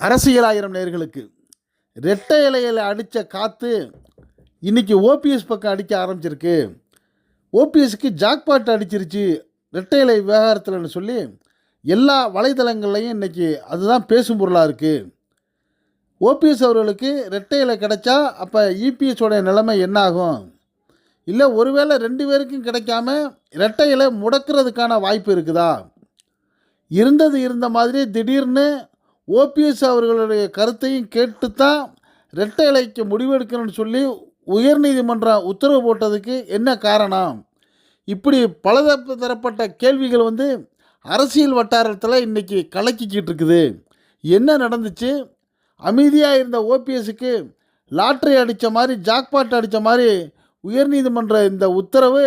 அரசியலாயிரம் நேர்களுக்கு. ரெட்டை இலையில் அடித்த காற்று இன்னைக்கு ஓபிஎஸ் பக்கம் அடிக்க ஆரம்பிச்சிருக்கு. ஓபிஎஸ்க்கு ஜாக்பாட் அடிச்சிருச்சு. ரெட்டை இலை விவகாரத்தில்னு சொல்லி எல்லா வலைதளங்கள்லையும் இன்றைக்கி அதுதான் பேசும் பொருளாக இருக்குது ஓபிஎஸ் அவர்களுக்கு ரெட்டை இலை கிடைச்சா அப்போ இபிஎஸோடைய நிலைமை என்ன ஆகும்? இல்லை ஒருவேளை ரெண்டு பேருக்கும் கிடைக்காம ரெட்டை இலை முடக்கிறதுக்கான வாய்ப்பு இருக்குதா? இருந்தது இருந்த மாதிரி திடீர்னு ஓபிஎஸ் அவர்களுடைய கருத்தையும் கேட்டு தான் ரெட்டை இலைக்கு முடிவெடுக்கணும்னு சொல்லி உயர்நீதிமன்றம் உத்தரவு போட்டதுக்கு என்ன காரணம்? இப்படி பல தரப்பட்ட கேள்விகள் வந்து அரசியல் வட்டாரத்தில் இன்றைக்கி கலக்கிக்கிட்டு இருக்குது. என்ன நடந்துச்சு? அமைதியாக இருந்த ஓபிஎஸ்க்கு லாட்ரி அடித்த மாதிரி ஜாக்பாட் அடித்த மாதிரி உயர்நீதிமன்ற இந்த உத்தரவு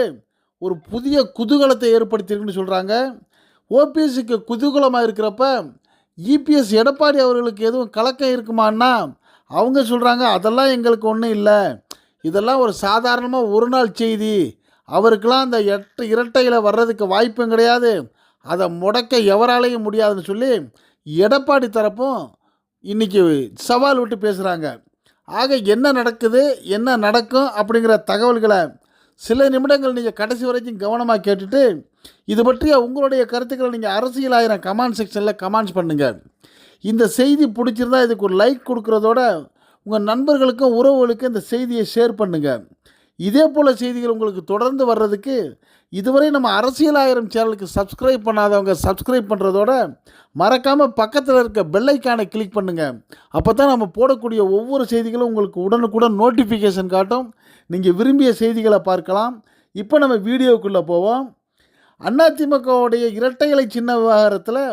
ஒரு புதிய குதூகலத்தை ஏற்படுத்தியிருக்குன்னு சொல்கிறாங்க ஓபிஎஸ்க்கு குதூகலமாக இருக்கிறப்ப இபிஎஸ் எடப்பாடி அவர்களுக்கு எதுவும் கலக்கம் இருக்குமான்னா அவங்க சொல்கிறாங்க அதெல்லாம் எங்களுக்கு ஒன்றும் இல்லை. இதெல்லாம் ஒரு சாதாரணமாக ஒரு நாள் செய்தி. அவருக்கெல்லாம் அந்த எட்டு இரட்டையில் வர்றதுக்கு வாய்ப்பும் கிடையாது. அதை முடக்க எவராலையும் முடியாதுன்னு சொல்லி எடப்பாடி தரப்பும் இன்றைக்கி சவால் விட்டு பேசுகிறாங்க ஆக என்ன நடக்குது என்ன நடக்கும் அப்படிங்கிற தகவல்களை சில நிமிடங்கள் நீங்கள் கடைசி வரைக்கும் கவனமாக கேட்டுட்டு இது பற்றிய உங்களுடைய கருத்துக்களை நீங்கள் அரசியல் ஆயிரம் கமெண்ட் செக்ஷனில் கமெண்ட்ஸ் பண்ணுங்கள் இந்த செய்தி பிடிச்சிருந்தா இதுக்கு ஒரு லைக் கொடுக்குறதோட உங்கள் நண்பர்களுக்கும் உறவுகளுக்கும் இந்த செய்தியை ஷேர் பண்ணுங்கள் இதே போல் செய்திகள் உங்களுக்கு தொடர்ந்து வர்றதுக்கு இதுவரை நம்ம அரசியல் ஆயிரம் சேனலுக்கு சப்ஸ்கிரைப் பண்ணாதவங்க சப்ஸ்கிரைப் பண்ணுறதோட மறக்காமல் பக்கத்தில் இருக்க பெல்லைக்கானை கிளிக் பண்ணுங்கள் அப்போ தான் நம்ம போடக்கூடிய ஒவ்வொரு செய்திகளும் உங்களுக்கு உடனுக்குடன் நோட்டிஃபிகேஷன் காட்டும். நீங்கள் விரும்பிய செய்திகளை பார்க்கலாம். இப்போ நம்ம வீடியோக்குள்ளே போவோம். அதிமுகவுடைய இரட்டை இலை சின்ன விவகாரத்தில்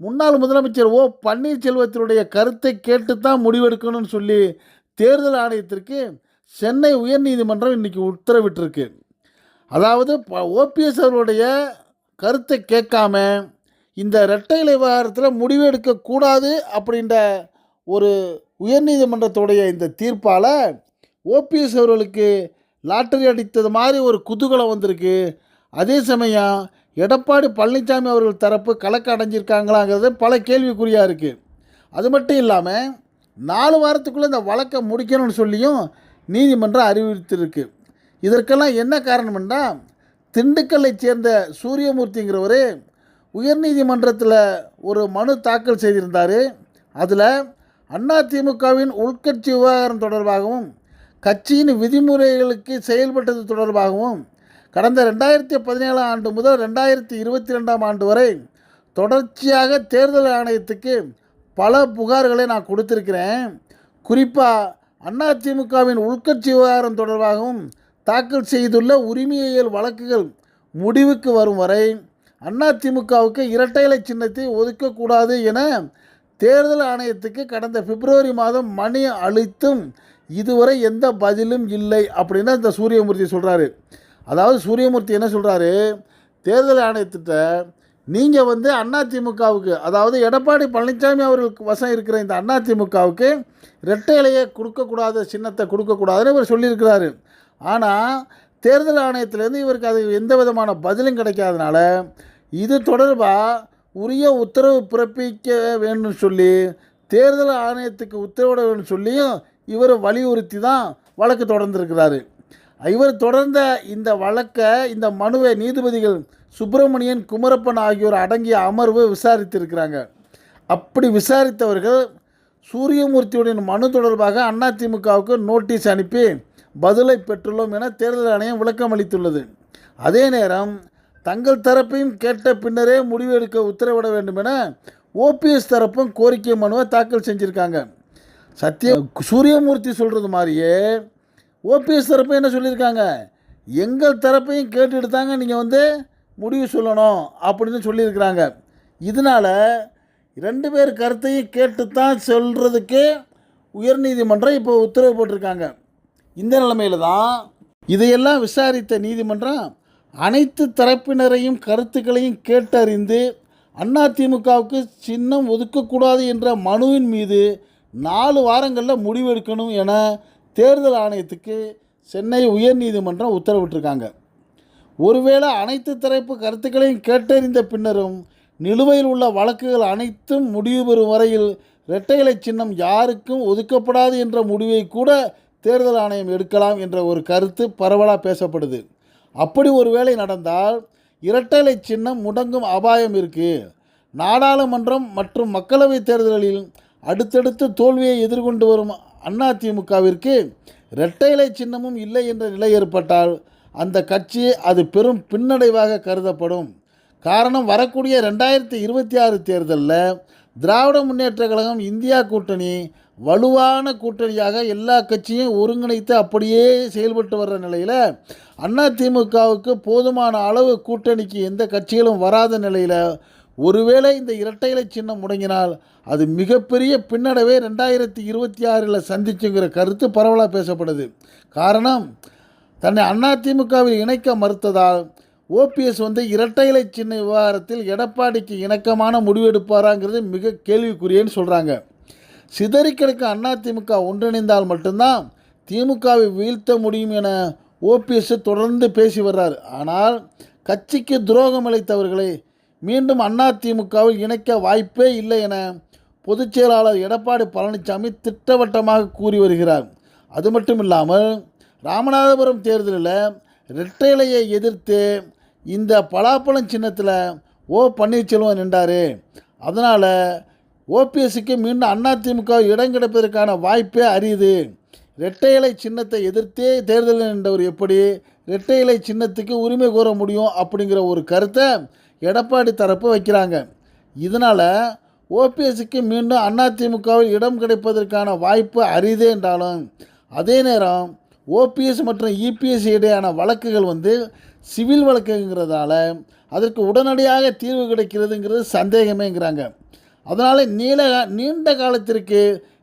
முன்னாள் முதலமைச்சர் ஓ பன்னீர்செல்வத்தினுடைய கருத்தை கேட்டு தான் முடிவெடுக்கணும்னு சொல்லி தேர்தல் ஆணையத்திற்கு சென்னை உயர்நீதிமன்றம் இன்றைக்கி உத்தரவிட்டிருக்கு. அதாவது ஓபிஎஸ் அவர்களுடைய கருத்தை கேட்காம இந்த இரட்டை இலை விவகாரத்தில் முடிவெடுக்கக்கூடாது அப்படின்ற ஒரு உயர்நீதிமன்றத்துடைய இந்த தீர்ப்பால் ஓபிஎஸ் அவர்களுக்கு லாட்டரி அடித்தது மாதிரி ஒரு குதூகலம் வந்திருக்கு. அதே சமயம் எடப்பாடி பழனிசாமி அவர்கள் தரப்பு கலக்க அடைஞ்சிருக்காங்களாங்கிறது பல கேள்விக்குறியாக இருக்குது அது மட்டும் இல்லாமல் நாலு வாரத்துக்குள்ளே இந்த வழக்கை முடிக்கணும்னு சொல்லியும் நீதிமன்றம் அறிவித்திருக்கு இதற்கெல்லாம் என்ன காரணம்னா திண்டுக்கல்லை சேர்ந்த சூரியமூர்த்திங்கிறவர் உயர்நீதிமன்றத்தில் ஒரு மனு தாக்கல் செய்திருந்தார். அதில் அதிமுகவின் உள்கட்சி விவகாரம் தொடர்பாகவும் கட்சியின் விதிமுறைகளுக்கு செயல்பட்டது தொடர்பாகவும் கடந்த ரெண்டாயிரத்தி பதினேழாம் ஆண்டு முதல் ரெண்டாயிரத்தி இருபத்தி ரெண்டாம் ஆண்டு வரை தொடர்ச்சியாக தேர்தல் ஆணையத்துக்கு பல புகார்களை நான் கொடுத்துருக்கிறேன். குறிப்பாக அதிமுகவின் உள்கட்சி விவகாரம் தொடர்பாகவும் தாக்கல் செய்துள்ள உரிமையியல் வழக்குகள் முடிவுக்கு வரும் வரை அதிமுகவுக்கு இரட்டை இலை சின்னத்தை ஒதுக்கக்கூடாது என தேர்தல் ஆணையத்துக்கு கடந்த பிப்ரவரி மாதம் மணி அளித்தும் இதுவரை எந்த பதிலும் இல்லை அப்படின்னு இந்த சூரியமூர்த்தி சொல்கிறாரு அதாவது சூரியமூர்த்தி என்ன சொல்கிறாரு தேர்தல் ஆணையத்திட்ட நீங்கள் வந்து அதிமுகவுக்கு அதாவது எடப்பாடி பழனிசாமி அவர்களுக்கு வசம் இருக்கிற இந்த அதிமுகவுக்கு ரெட்டை இலையை கொடுக்கக்கூடாத சின்னத்தை கொடுக்கக்கூடாதுன்னு இவர் சொல்லியிருக்கிறாரு. ஆனால் தேர்தல் ஆணையத்திலேருந்து இவருக்கு அது எந்த விதமான பதிலும் கிடைக்காதனால இது தொடர்பாக உரிய உத்தரவு பிறப்பிக்க வேண்டும் சொல்லி தேர்தல் ஆணையத்துக்கு உத்தரவிட வேண்டும் சொல்லியும் இவர் வலியுறுத்தி தான் வழக்கு தொடர்ந்துருக்கிறாரு. இவர் தொடர்ந்த இந்த வழக்கை இந்த மனுவை நீதிபதிகள் சுப்பிரமணியன் குமரப்பன் ஆகியோர் அடங்கிய அமர்வு விசாரித்திருக்கிறாங்க. அப்படி விசாரித்தவர்கள் சூரியமூர்த்தியுடன் மனு தொடர்பாக அதிமுகவுக்கு நோட்டீஸ் அனுப்பி பதிலை பெற்றுள்ளோம் என தேர்தல் ஆணையம் விளக்கம் அளித்துள்ளது அதே நேரம் தங்கள் தரப்பையும் கேட்ட பின்னரே முடிவு எடுக்க உத்தரவிட வேண்டும் என ஓபிஎஸ் தரப்பும் கோரிக்கை மனுவை தாக்கல் செஞ்சுருக்காங்க. சத்திய சூரியமூர்த்தி சொல்கிறது மாதிரியே ஓபிஎஸ் தரப்பு என்ன சொல்லியிருக்காங்க? எங்கள் தரப்பையும் கேட்டுட்டு தாங்க நீங்கள் வந்து முடிவு சொல்லணும் அப்படின்னு சொல்லியிருக்கிறாங்க. இதனால் ரெண்டு பேர் கருத்தையும் கேட்டு தான் சொல்கிறதுக்கே உயர்நீதிமன்றம் இப்போ உத்தரவு போட்டிருக்காங்க. இந்த நிலைமையில் தான் இதையெல்லாம் விசாரித்த நீதிமன்றம் அனைத்து தரப்பினரையும் கருத்துக்களையும் கேட்டறிந்து அதிமுகவுக்கு சின்னம் ஒதுக்கக்கூடாது என்ற மனுவின் மீது நாலு வாரங்களில் முடிவெடுக்கணும் என தேர்தல் ஆணையத்துக்கு சென்னை உயர்நீதிமன்றம் உத்தரவிட்டிருக்காங்க. ஒருவேளை அனைத்து தரப்பு கருத்துக்களையும் கேட்டறிந்த பின்னரும் நிலுவையில் உள்ள வழக்குகள் அனைத்தும் முடிவு பெறும் வரையில் இரட்டை இலை சின்னம் யாருக்கும் ஒதுக்கப்படாது என்ற முடிவை கூட தேர்தல் ஆணையம் எடுக்கலாம் என்ற ஒரு கருத்து பரவலாக பேசப்படுது. அப்படி ஒரு வேலை நடந்தால் இரட்டை இலை சின்னம் முடங்கும் அபாயம் இருக்குது நாடாளுமன்றம் மற்றும் மக்களவைத் தேர்தல்களில் அடுத்தடுத்து தோல்வியை எதிர்கொண்டு வரும் அதிமுகவிற்கு இரட்டை இலை சின்னமும் இல்லை என்ற நிலை ஏற்பட்டால் அந்த கட்சி அது பெரும் பின்னடைவாக கருதப்படும். காரணம் வரக்கூடிய ரெண்டாயிரத்தி இருபத்தி ஆறு தேர்தலில் திராவிட முன்னேற்ற கழகம் இந்தியா கூட்டணி வலுவான கூட்டணியாக எல்லா கட்சியும் ஒருங்கிணைத்து அப்படியே செயல்பட்டு வர்ற நிலையில் அதிமுகவுக்கு போதுமான அளவு கூட்டணிக்கு எந்த கட்சிகளும் வராத நிலையில் ஒருவேளை இந்த இரட்டை சின்னம் முடங்கினால் அது மிகப்பெரிய பின்னடைவை ரெண்டாயிரத்தி இருபத்தி ஆறில் சந்திச்சுங்கிற கருத்து பரவலாக பேசப்படுது. காரணம் தன்னை அதிமுகவில் இணைக்க மறுத்ததால் ஓபிஎஸ் வந்து இரட்டை இலை சின்ன விவகாரத்தில் எடப்பாடிக்கு இணக்கமான முடிவெடுப்பாராங்கிறது மிக கேள்விக்குரியன்னு சொல்கிறாங்க சிதறி கிடக்கும் அதிமுக ஒன்றிணைந்தால் மட்டும்தான் திமுகவை வீழ்த்த முடியும் என ஓபிஎஸ் தொடர்ந்து பேசி வர்றார். ஆனால் கட்சிக்கு துரோகம் இழைத்தவர்களை மீண்டும் அதிமுகவில் இணைக்க வாய்ப்பே இல்லை என பொதுச் செயலாளர் எடப்பாடி பழனிசாமி திட்டவட்டமாக கூறி வருகிறார். அது மட்டும் இல்லாமல் ராமநாதபுரம் தேர்தலில் ரெட்டைலையை எதிர்த்து இந்த பலாப்பழம் சின்னத்தில் ஓ பன்னீர்செல்வம் நின்றார். அதனால் ஓபிஎஸ்சிக்கு மீண்டும் அதிமுக இடம் கிடைப்பதற்கான வாய்ப்பே அரியுது. இரட்டை இலை சின்னத்தை எதிர்த்தே தேர்தலில் நின்றவர் எப்படி? இரட்டை இலை சின்னத்துக்கு உரிமை கோர முடியும் அப்படிங்கிற ஒரு கருத்தை எடப்பாடி தரப்பு வைக்கிறாங்க. இதனால் ஓபிஎஸ்சிக்கு மீண்டும் அதிமுகவில் இடம் கிடைப்பதற்கான வாய்ப்பு அரிதே என்றாலும் அதே நேரம் ஓபிஎஸ் மற்றும் இபிஎஸ் இடையான வழக்குகள் வந்து சிவில் வழக்குங்கிறதால அதற்கு உடனடியாக தீர்வு கிடைக்கிறதுங்கிறது சந்தேகமேங்கிறாங்க. அதனால் நீல நீண்ட காலத்திற்கு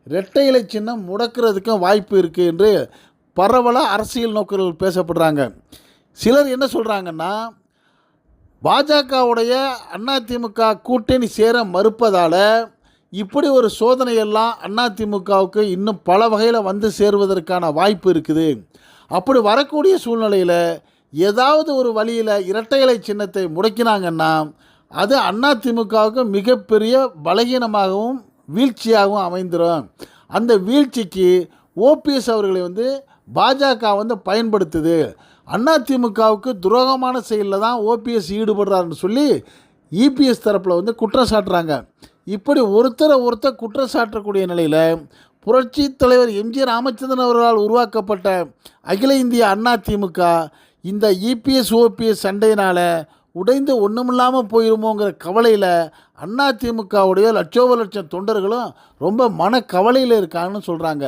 இரட்டை இலை சின்னம் முடக்கிறதுக்கும் வாய்ப்பு இருக்குது என்று பரவலாக அரசியல் நோக்கர்கள் பேசப்படுறாங்க. சிலர் என்ன சொல்கிறாங்கன்னா பாஜகவுடைய அதிமுக கூட்டணி சேர மறுப்பதால் இப்படி ஒரு சோதனையெல்லாம் அதிமுகவுக்கு இன்னும் பல வகையில் வந்து சேருவதற்கான வாய்ப்பு இருக்குது. அப்படி வரக்கூடிய சூழ்நிலையில் ஏதாவது ஒரு வழியில் இரட்டை இலை சின்னத்தை முடக்கினாங்கன்னா அது அதிமுகவுக்கு மிகப்பெரிய பலகீனமாகவும் வீழ்ச்சியாகவும் அமைந்துடும் அந்த வீழ்ச்சிக்கு ஓபிஎஸ் அவர்களை வந்து பாஜக வந்து பயன்படுத்துது. அதிமுகவுக்கு துரோகமான செயலில் தான் ஓபிஎஸ் ஈடுபடுறாருன்னு சொல்லி இபிஎஸ் தரப்பில் வந்து குற்றம் சாட்டுறாங்க. இப்படி ஒருத்தரை ஒருத்தர் குற்றம் சாட்டக்கூடிய நிலையில் புரட்சி தலைவர் எம்ஜி ராமச்சந்திரன் அவர்களால் உருவாக்கப்பட்ட அகில இந்திய அண்ணா திமுக இந்த இபிஎஸ் ஓபிஎஸ் சண்டையினால் உடைந்து ஒன்றுமில்லாமல் போயிருமோங்கிற கவலையில் அண்ணா திமுகவுடைய லட்சோப லட்சம் தொண்டர்களும் ரொம்ப மன கவலையில் இருக்காங்கன்னு சொல்கிறாங்க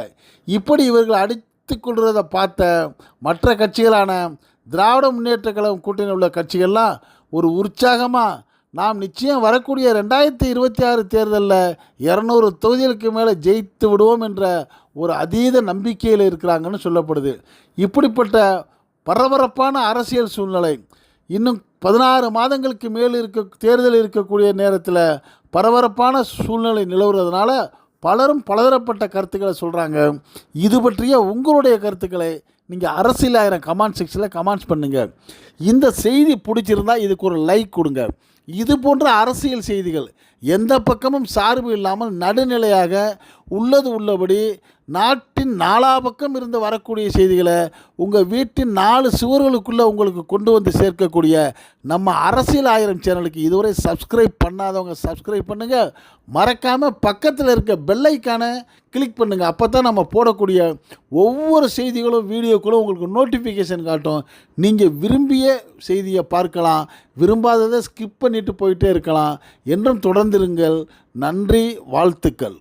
இப்படி இவர்கள் அடித்து கொள்கிறத பார்த்த மற்ற கட்சிகளான திராவிட முன்னேற்ற கழகம் கூட்டணி உள்ள கட்சிகள்லாம் ஒரு உற்சாகமாக நாம் நிச்சயம் வரக்கூடிய ரெண்டாயிரத்தி இருபத்தி ஆறு தேர்தலில் இரநூறு தொகுதிகளுக்கு மேலே ஜெயித்து விடுவோம் என்ற ஒரு அதீத நம்பிக்கையில் இருக்கிறாங்கன்னு சொல்லப்படுது. இப்படிப்பட்ட பரபரப்பான அரசியல் சூழ்நிலை இன்னும் பதினாறு மாதங்களுக்கு மேல் இருக்க தேர்தல் இருக்கக்கூடிய நேரத்தில் பரபரப்பான சூழ்நிலை நிலவுறதுனால பலரும் பலதரப்பட்ட கருத்துக்களை சொல்கிறாங்க இது பற்றிய உங்களுடைய கருத்துக்களை நீங்கள் அரசியல் ஆயிரம் கமெண்ட் செக்ஷனில் கமெண்ட்ஸ் பண்ணுங்கள் இந்த செய்தி பிடிச்சிருந்தா இதுக்கு ஒரு லைக் கொடுங்க. இது போன்ற அரசியல் செய்திகள் எந்த பக்கமும் சார்பு இல்லாமல் நடுநிலையாக உள்ளது உள்ளபடி நாட்டின் நாலா பக்கம் இருந்து வரக்கூடிய செய்திகளை உங்கள் வீட்டின் நாலு சுவர்களுக்குள்ளே உங்களுக்கு கொண்டு வந்து சேர்க்கக்கூடிய நம்ம அரசியல் ஆயிரம் சேனலுக்கு இதுவரை சப்ஸ்கிரைப் பண்ணாதவங்க சப்ஸ்கிரைப் பண்ணுங்கள் மறக்காமல் பக்கத்தில் இருக்க பெல்லைக்கான கிளிக் பண்ணுங்கள் அப்போ தான் நம்ம போடக்கூடிய ஒவ்வொரு செய்திகளும் வீடியோக்களும் உங்களுக்கு நோட்டிஃபிகேஷன் காட்டும். நீங்கள் விரும்பிய செய்தியை பார்க்கலாம். விரும்பாததை ஸ்கிப் பண்ணிட்டு போயிட்டே இருக்கலாம். என்றும் தொடர்ந்திருங்கள். நன்றி வாழ்த்துக்கள்.